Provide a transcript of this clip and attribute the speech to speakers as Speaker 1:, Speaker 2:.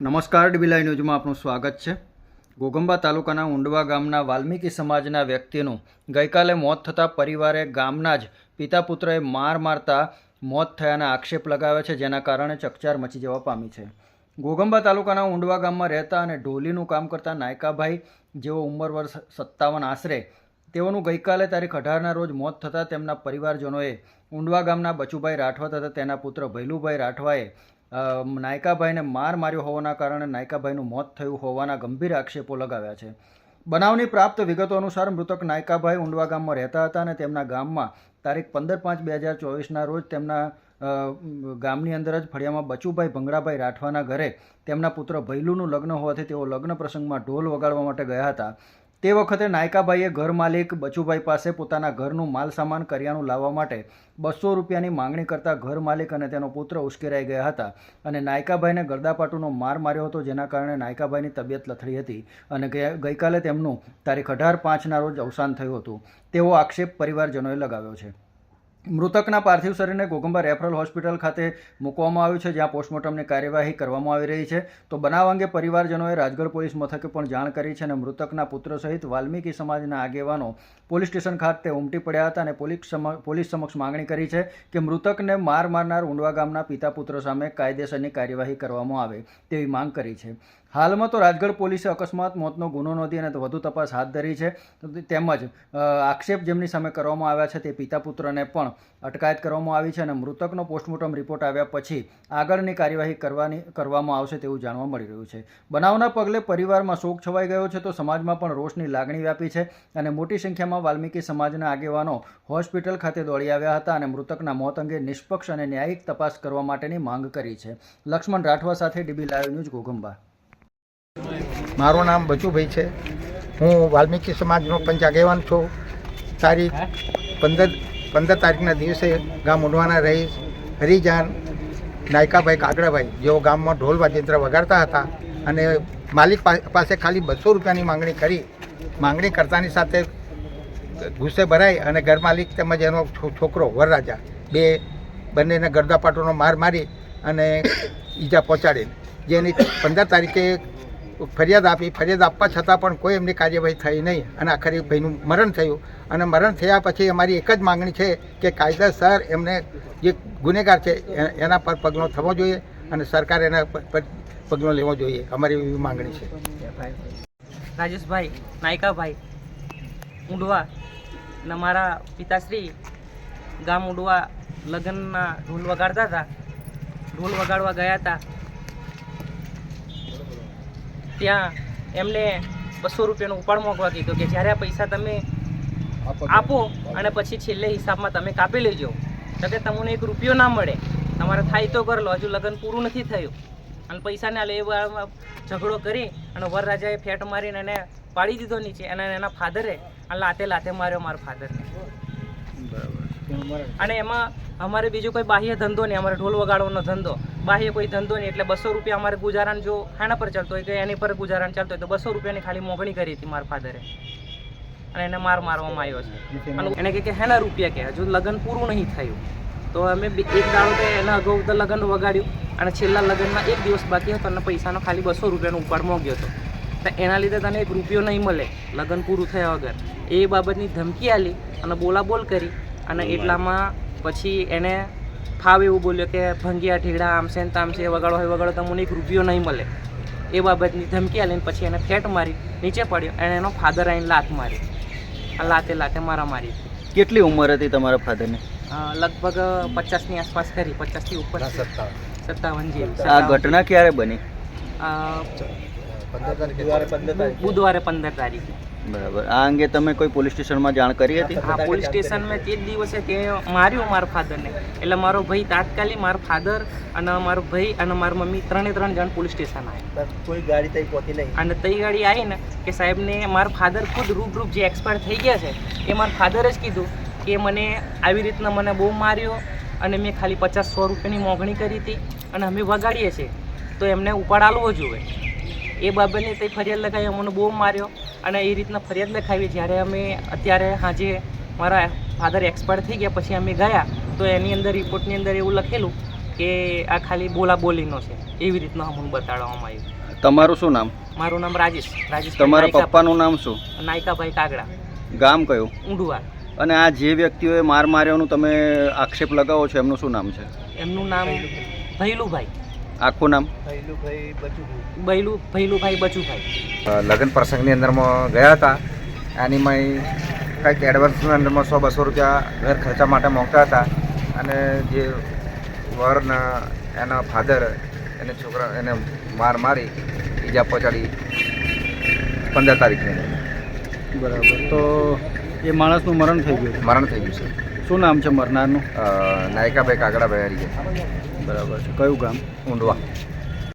Speaker 1: નમસ્કાર ડીબીલાઈ ન્યૂઝમાં આપનું સ્વાગત છે. ગોગંબા તાલુકાના ઊંડવા ગામના વાલ્મીકી સમાજના વ્યક્તિનું ગઈકાલે મોત થતાં પરિવારે ગામના જ પિતા પુત્રએ માર મારતા મોત થયાના આક્ષેપ લગાવ્યા છે, જેના કારણે ચકચાર મચી જવા પામી છે. ગોગંબા તાલુકાના ઊંડવા ગામમાં રહેતા અને ઢોલીનું કામ કરતા નાયકાભાઈ, જેઓ ઉંમર વર્ષ સત્તાવન આશરે, તેઓનું ગઈકાલે તારીખ અઢારના રોજ મોત થતાં તેમના પરિવારજનોએ ઊંડવા ગામના બચુભાઈ રાઠવા તથા તેના પુત્ર ભૈલુભાઈ રાઠવાએ નાયકાભાઈને માર માર્યો હોવાના કારણે નાયકાભાઈનું મોત થયું હોવાના ગંભીર આક્ષેપો લગાવ્યા છે. બનાવની પ્રાપ્ત વિગતો અનુસાર મૃતક નાયકાભાઈ ઊંડવા ગામમાં રહેતા હતા અને તેમના ગામમાં તારીખ પંદર પાંચ બે હજાર ચોવીસના રોજ તેમના ગામની અંદર જ ફળિયામાં બચુભાઈ ભંગડાભાઈ રાઠવાના ઘરે તેમના પુત્ર ભૈલુનું લગ્ન હોવાથી તેઓ લગ્ન પ્રસંગમાં ઢોલ વગાડવા માટે ગયા હતા. તે વખતે નાયકાભાઈએ ઘર માલિક બચુભાઈ પાસે પોતાના ઘરનું માલ સામાન કરિયાણું લાવવા માટે બસો રૂપિયાની માંગણી કરતા ઘર માલિક અને તેનો પુત્ર ઉશ્કેરાઈ ગયા હતા અને નાયકાભાઈને ગરદાપાટુનો માર માર્યો હતો, જેના કારણે નાયકાભાઈની તબિયત લથડી હતી અને ગઈકાલે તેમનું તારીખ અઢાર પાંચના રોજ અવસાન થયું હતું. તેવો આક્ષેપ પરિવારજનોએ લગાવ્યો છે. મૃતકના પાર્થિવ શરીરને ઘોગંબા રેફરલ હોસ્પિટલ ખાતે મૂકવામાં આવ્યું છે, જ્યાં પોસ્ટમોર્ટમની કાર્યવાહી કરવામાં આવી રહી છે. તો બનાવ અંગે પરિવારજનોએ રાજગઢ પોલીસ મથકે પણ જાણ કરી છે અને મૃતકના પુત્ર સહિત વાલ્મીકી સમાજના આગેવાનો પોલીસ સ્ટેશન ખાતે ઉમટી પડ્યા હતા અને પોલીસ પોલીસ સમક્ષ માંગણી કરી છે કે મૃતકને માર મારનાર ઊંડવા ગામના પિતા પુત્ર સામે કાયદેસરની કાર્યવાહી કરવામાં આવે તેવી માંગ કરી છે. હાલમાં તો રાજગઢ પોલીસે અકસ્માત, મોતનો ગુનો નોંધી અને વધુ તપાસ હાથ ધરી છે. તેમજ આક્ષેપ જેમની સામે કરવામાં આવ્યા છે તે પિતા પુત્રને પણ અટકાયત કરવામાં આવી છે અને મૃતકનો પોસ્ટમોર્ટમ રિપોર્ટ આવ્યા પછી આગળની કાર્યવાહી કરવાની, કરવામાં આવશે તેવું જાણવા મળી રહ્યું છે. બનાવના પગલે પરિવારમાં શોક છવાઈ ગયો છે તો સમાજમાં પણ રોષની લાગણી વ્યાપી છે અને મોટી સંખ્યામાં વાલ્મીકી સમાજના આગેવાનો હોસ્પિટલ ખાતે દોડી આવ્યા હતા અને મૃતકના મોત અંગે નિષ્પક્ષ અને ન્યાયિક તપાસ કરવા માટેની માંગ કરી છે. લક્ષ્મણ રાઠવા સાથે ડીબી લાઈવ ન્યૂઝ ઘોગંબા
Speaker 2: મારું નામ બચુભાઈ છે. હું વાલ્મીકી સમાજનો પંચ આગેવાન છું. તારીખ પંદર પંદર તારીખના દિવસે ગામ ઉડવાના રહીશ. હરિજાન નાયકાભાઈ કાગડાભાઈ જેઓ ગામમાં ઢોલ વાજિંત્ર વગાડતા હતા અને માલિક પાસે ખાલી બસો રૂપિયાની માંગણી કરી. માંગણી કરતાની સાથે ગુસ્સે ભરાઈ અને ઘર માલિક તેમજ એનો છો- છોકરો વરરાજા બે બંનેને ગરદાપાટોનો માર મારી અને ઈજા પહોંચાડી. જેની પંદર તારીખે ફરિયાદ આપી, ફરિયાદ આપવા છતાં પણ કોઈ એમની કાર્યવાહી થઈ નહીં. અને આખરે ભાઈનું મરણ થયું. અને મરણ થયા પછી અમારી એક જ માંગણી છે કે કાયદેસર એમને જે ગુનેગાર છે એના પર પગલો થવો જોઈએ અને સરકાર એના પર પગલો લેવો જોઈએ. અમારી એવી માંગણી છે.
Speaker 3: રાજેશભાઈ, નાયકાભાઈ, ઉડવા અને મારા પિતાશ્રી ગામ ઉડવા લગ્નના ઢોલ વગાડતા હતા. ઢોલ વગાડવા ગયા હતા. ત્યાં એમને બસો રૂપિયાનો ઉપાડ મોકવા કીધો કે જ્યારે આ પૈસા તમે આપો. અને પછી છેલ્લે હિસાબમાં તમે કાપી લેજો. તો કે તમને એક રૂપિયો ના મળે. તમારે થાય તો કર લો. હજુ લગ્ન પૂરું નથી થયું. અને પૈસાને આ લે એ વાળામાં ઝઘડો કરી અને વરરાજાએ ફેટ મારીને એને પાડી દીધો નીચે. અને એના ફાધરે લાતે લાતે માર્યો મારા ફાધરને. અને એમાં અમારે બીજો કોઈ બાહ્ય ધંધો નહીં અમારે ઢોલ વગાડવાનો ધંધો. બાહ્ય કોઈ ધંધો નહીં એટલે બસો રૂપિયા અમારે ગુજારાન જો ખાના પર ચાલતો હોય કે એની પર ગુજારાન ચાલતો હોય તો બસો રૂપિયાની ખાલી મોકણી કરી હતી મારા ફાધરે. અને એને માર મારવામાં આવ્યો છે. અને એને કે હેના રૂપિયા કે હજુ લગ્ન પૂરું નહીં થયું. તો અમે એક દાડો તો એના અગાઉ તો લગ્ન વગાડ્યું અને છેલ્લા લગ્નમાં એક દિવસ બાકી હતો અને પૈસાનો ખાલી બસો રૂપિયાનો ઉપાડ મોગ્યો હતો. તો એના લીધે તને એક રૂપિયો નહીં મળે લગ્ન પૂરું થયા વગર. એ બાબતની ધમકી આલી અને બોલાબોલ કરી અને એટલામાં પછી એને ફાવ એવું બોલ્યો કે ભંગિયા ઢીડા આમ છે તામ છે વગાડો હોય વગાડો તો મને એક રૂપિયો નહીં મળે. એ બાબતની ધમકી આલીને પછી એને ફેટ મારી નીચે પડ્યો અને એનો ફાધર આવીને લાત મારી. આ લાતે લાતે મારા મારી.
Speaker 1: કેટલી ઉંમર હતી તમારા ફાધરને
Speaker 3: લગભગ પચાસની આસપાસ કરી પચાસથી ઉપર. સત્તાવન. જેવી.
Speaker 1: આ ઘટના ક્યારે બની?
Speaker 3: બુધવારે પંદર તારીખે.
Speaker 1: બરાબર. આ અંગે તમે કોઈ પોલીસ સ્ટેશનમાં જાણ કરી હતી?
Speaker 3: હા પોલીસ સ્ટેશન મેં તે જ દિવસે તે માર્યો મારા ફાધરને. એટલે મારો ભાઈ તાત્કાલિક મારો ફાધર અને મારો ભાઈ અને મારી મમ્મી ત્રણે ત્રણ જણ પોલીસ સ્ટેશન આવ્યા
Speaker 2: કોઈ ગાડી તઈ પહોંચી નહીં.
Speaker 3: અને તઈ ગાડી આવી ને કે સાહેબને મારા ફાધર ખુદ રૂબરૂપ જે એક્સપાયર થઈ ગયા છે એ મારા ફાધરે જ કીધું કે મને આવી રીતના મને બહુ માર્યો અને મેં ખાલી પચાસ સો રૂપિયાની મોંઘણી કરી હતી અને અમે વગાડીએ છીએ. તો એમને ઉપાડ આલવો જોઈએ. એ બાબતની તે ફરિયાદ લગાવી અમને બહુ માર્યો. અને એ રીતના ફરિયાદ લખાવી જ્યારે અમે અત્યારે સાંજે મારા ફાધર એક્સપાયર થઈ ગયા પછી અમે ગયા તો એની અંદર રિપોર્ટની અંદર એવું લખેલું કે આ ખાલી બોલા બોલીનો છે. એવી રીતના અમને બતાડવામાં આવ્યું.
Speaker 1: તમારું શું નામ?
Speaker 3: મારું નામ રાજેશ. રાજેશ
Speaker 1: તમારા પપ્પાનું નામ શું?
Speaker 3: નાયકાભાઈ કાગડા.
Speaker 1: ગામ કયું?
Speaker 3: ઊંઢવાર
Speaker 1: અને આ જે વ્યક્તિઓએ માર માર્યાનું તમે આક્ષેપ લગાવો છો એમનું શું નામ છે?
Speaker 3: એમનું નામ ભૈલુભાઈ.
Speaker 1: આખું નામ?
Speaker 3: ભૈલું ભૈલુભાઈ બચુભાઈ.
Speaker 4: લગ્ન પ્રસંગની અંદરમાં ગયા હતા. એનીમાં કંઈક એડવાન્સના અંદરમાં સો બસો રૂપિયા ઘર ખર્ચા માટે મોકતા હતા. અને જે વરના એના ફાધર એને છોકરા એને માર મારી ઈજા પહોંચાડી પંદર તારીખની. અંદર
Speaker 1: બરાબર. તો એ માણસનું મરણ થઈ ગયું.
Speaker 4: મરણ થઈ ગયું છે.
Speaker 1: શું નામ છે મરનારનું?
Speaker 4: નાયકાભાઈ કાગડાભાઈ હરી ગયા
Speaker 1: બરાબર છે. કયું ગામ?
Speaker 4: ઊંડવા.